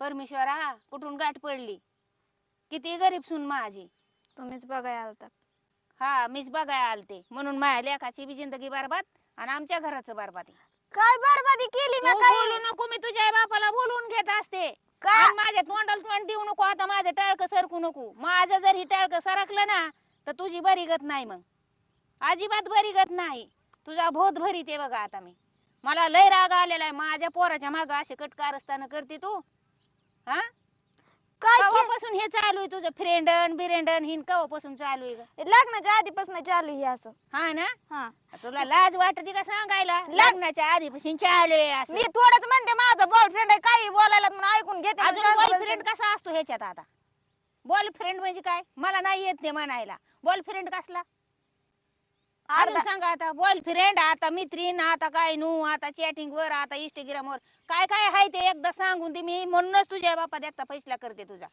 परमेश्वरा कुठून गाठ पडली? किती गरीब सून माझी. तुम्हीच बघाय आलतात हा मीच बघाय आलते. म्हणून माझ्या लेखाची बी जिंदगी बरबाद आणि आमच्या घराचं बरबाद. काय बरबादी केली मी बोलू नको मी तुझ्या बापाला बोलवून घेत असते. का? आणि माझ्या तोंडाला तोंड देऊ नको आता माझं टाळक सरकू नको. माझं जर ही टाळक सरकलं ना तर तुझी बरी गत नाही मग. अजिबात बरी गत नाही. तुझा भोत भरी ते बघा आता मी. मला लय राग आलेला आहे. माझ्या पोराच्या माग असे कटकार असताना करते तू. हा? काय के- कवापासून हे चालू आहे तुझं फ्रेंडन बिरेंडन हिन कवापासून चालू आहे ग? लग्नाच्या आधीपासून चालू आहे हे असं. हा ना? हा. तुला लाज वाटते का सांगायला? लग्नाच्या आधीपासून चालू आहे असं. मी थोडंच म्हणते माझा बॉयफ्रेंड आहे काही बोलायला म्हणून ऐकून घेते म्हणून अजून शांत बॉयफ्रेंड बसते. कसा असतो ह्याच्यात आता? बॉयफ्रेंड म्हणजे काय? मला नाही येत ते म्हणायला. बॉयफ्रेंड कसला? अजून सांगा आता बॉयफ्रेंड आता मैत्रीण आता काय नू आता चॅटिंग वर आता इंस्टाग्राम वर. काय काय आहे ते एकदा सांगून दे मी म्हणूनच तुझ्या बापा देखता फैसला करते तुझा.